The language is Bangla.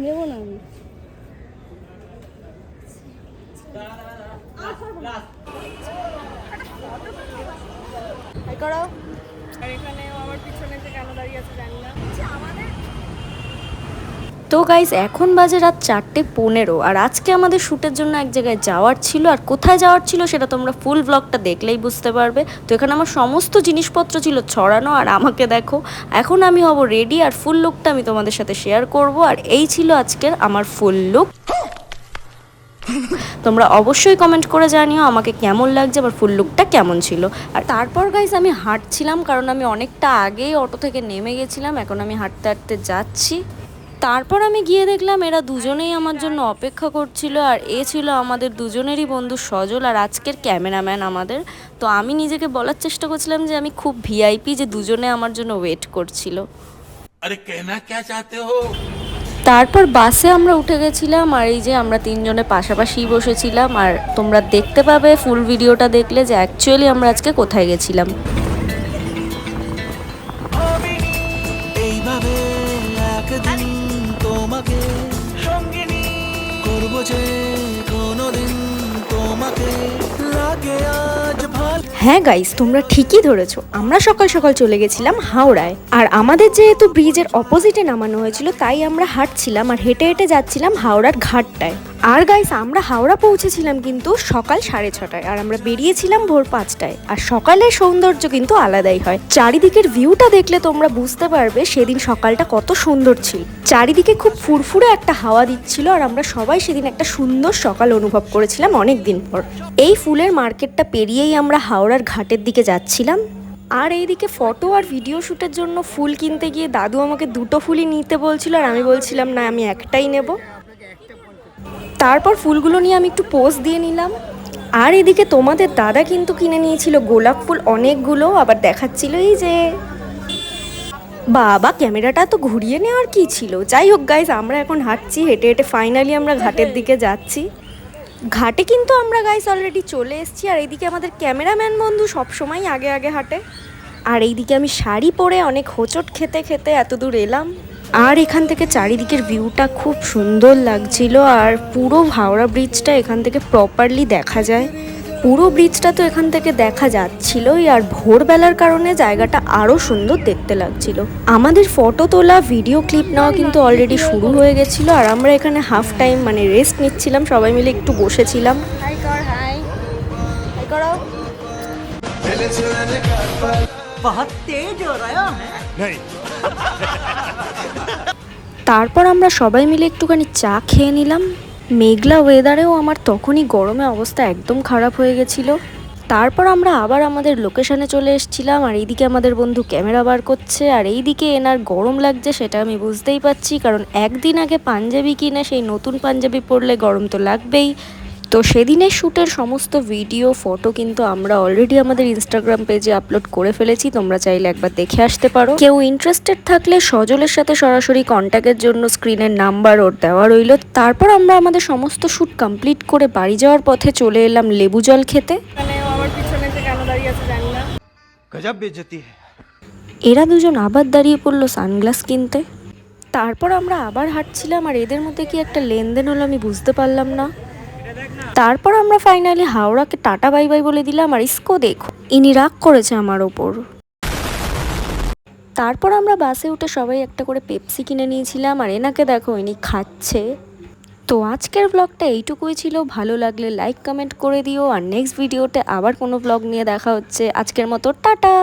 নেব না আমি। করো আর এখানেও আমার পিছনে যে কেন দাঁড়িয়ে আছে জানি না। তো গাইজ এখন বাজে রাত চারটে পনেরো আর আজকে আমাদের শ্যুটের জন্য এক জায়গায় যাওয়ার ছিল। আর কোথায় যাওয়ার ছিল সেটা তোমরা ফুল ব্লগটা দেখলেই বুঝতে পারবে। তো এখানে আমার সমস্ত জিনিসপত্র ছিল ছড়ানো আর আমাকে দেখো, এখন আমি হব রেডি আর ফুল লুকটা আমি তোমাদের সাথে শেয়ার করব। আর এই ছিল আজকের আমার ফুল লুক তোমরা অবশ্যই কমেন্ট করে জানিও আমাকে কেমন লাগছে, আমার ফুল লুকটা কেমন ছিল। আর তারপর গাইজ আমি হাঁটছিলাম কারণ আমি অনেকটা আগেই অটো থেকে নেমে গেছিলাম, এখন আমি হাঁটতে হাঁটতে যাচ্ছি। তারপর আমি গিয়ে দেখলাম এরা দুজনেই আমার জন্য অপেক্ষা করছিল আর এ ছিল আমাদের দুজনেরই বন্ধু সজল আর আজকের ক্যামেরাম্যান আমাদের। তো আমি নিজেকে বলার চেষ্টা করছিলাম যে আমি খুব ভিআইপি যে দুজনে আমার জন্য ওয়েট করছিল। তারপর বাসে আমরা উঠে গেছিলাম আর এই যে আমরা তিনজনে পাশাপাশি বসেছিলাম আর তোমরা দেখতে পাবে ফুল ভিডিওটা দেখলে যে অ্যাকচুয়ালি আমরা আজকে কোথায় গেছিলাম। হ্যাঁ গাইস তোমরা ঠিকই ধরেছো। আমরা সকাল সকাল চলে গেছিলাম হাওড়ায়। আর আমাদের যেহেতু ব্রিজের অপোজিটে নামানো হয়েছিল, তাই আমরা হাঁটছিলাম আর হেঁটে হেঁটে যাচ্ছিলাম হাওড়ার ঘাটটায়। আর গাইস আমরা হাওড়া পৌঁছেছিলাম কিন্তু সকাল সাড়ে ছটায়, আর আমরা বেরিয়েছিলাম ভোর পাঁচটায়। আর সকালের সৌন্দর্য কিন্তু আলাদাই হয়। চারিদিকের ভিউটা দেখলে তোমরা বুঝতে পারবে সেদিন সকালটা কত সুন্দর ছিল। চারিদিকে খুব ফুরফুরে একটা হাওয়া দিচ্ছিল, আর আমরা সবাই সেদিন একটা সুন্দর সকাল অনুভব করেছিলাম অনেক দিন পর। এই ফুলের মার্কেটটা পেরিয়েই আমরা হাওড়ার ঘাটের দিকে যাচ্ছিলাম। আর এইদিকে ফটো আর ভিডিও শ্যুটের জন্য ফুল কিনতে গিয়ে দাদু আমাকে দুটো ফুলই নিতে বলছিল, আর আমি বলছিলাম, না, আমি একটাই নেব। তারপর ফুলগুলো নিয়ে আমি একটু পোজ দিয়ে নিলাম। আর এদিকে তোমাদের দাদা কিন্তু কিনে নিয়েছিল গোলাপ ফুল অনেকগুলো, আবার দেখাচ্ছিল এই যে। বাবা, ক্যামেরাটা তো ঘুরিয়ে নেওয়ার কি ছিল? যাই হোক গাইজ আমরা এখন হাঁটছি, হেঁটে হেঁটে ফাইনালি আমরা ঘাটের দিকে যাচ্ছি। ঘাটে কিন্তু আমরা গাইস অলরেডি চলে এসেছি, আর এইদিকে আমাদের ক্যামেরাম্যান বন্ধু সবসময় আগে আগে হাঁটে। আর এইদিকে আমি শাড়ি পরে অনেক হোঁচট খেতে খেতে এত দূর এলাম। আর এখান থেকে চারিদিকের ভিউটা খুব সুন্দর লাগছিল আর পুরো হাওড়া ব্রিজটা এখান থেকে প্রপারলি দেখা যায়। পুরো ব্রিজটা তো এখান থেকে দেখা যাচ্ছিলই আর ভোরবেলার কারণে জায়গাটা আরও সুন্দর দেখতে লাগছিল। আমাদের ফটো তোলা ভিডিও ক্লিপ নেওয়া কিন্তু অলরেডি শুরু হয়ে গেছিল আর আমরা এখানে হাফ টাইম মানে রেস্ট নিচ্ছিলাম সবাই মিলে একটু বসেছিলাম। হাই কর হাই হাই করো। তারপর আমরা সবাই মিলে একটুখানি চা খেয়ে নিলাম। মেঘলা ওয়েদারেও আমার তখনই গরমে অবস্থা একদম খারাপ হয়ে গেছিল। তারপর আমরা আবার আমাদের লোকেশানে চলে এসেছিলাম আর এইদিকে আমাদের বন্ধু ক্যামেরা বার করছে আর এইদিকে এনার গরম লাগছে সেটা আমি বুঝতেই পারছি, কারণ একদিন আগে পাঞ্জাবি কিনে সেই নতুন পাঞ্জাবি পরলে গরম তো লাগবেই। তো সেদিনের শ্যুটের সমস্ত ভিডিও ফটো কিন্তু আমরা অলরেডি আমাদের ইনস্টাগ্রাম পেজে আপলোড করে ফেলেছি তোমরা চাইলে একবার দেখে আসতে পারো। কেউ ইন্টারেস্টেড থাকলে সজলের সাথে সরাসরি কন্ট্যাক্টের জন্য স্ক্রিনের নাম্বার ওর দেওয়া রইল। তারপর আমরা আমাদের সমস্ত শ্যুট কমপ্লিট করে বাড়ি যাওয়ার পথে চলে এলাম লেবু জল খেতে। আমার পিছনে যে কেন দাঁড়িয়ে আছে জানি না। গজব বেজতি এরা দুজন আবার দাঁড়িয়ে পড়ল সানগ্লাস কিনতে। তারপর আমরা আবার হাঁটছিলাম আর এদের মধ্যে কি একটা লেনদেন হলো আমি বুঝতে পারলাম না। তারপর আমরা ফাইনালি হাওড়াকে টাটা বাই বাই বলে দিলাম আর ইস্কো দেখো। ইনি রাগ করেছে আমার ওপর। তারপর আমরা বাসে উঠে সবাই একটা করে পেপসি কিনে নিয়েছিলাম আর এনাকে দেখো ইনি খাচ্ছে। তো আজকের ব্লগটা এইটুকুই ছিল। ভালো লাগলে লাইক কমেন্ট করে দিও। আর নেক্সট ভিডিওতে আবার কোনো ব্লগ নিয়ে দেখা হচ্ছে। আজকের মতো টাটা!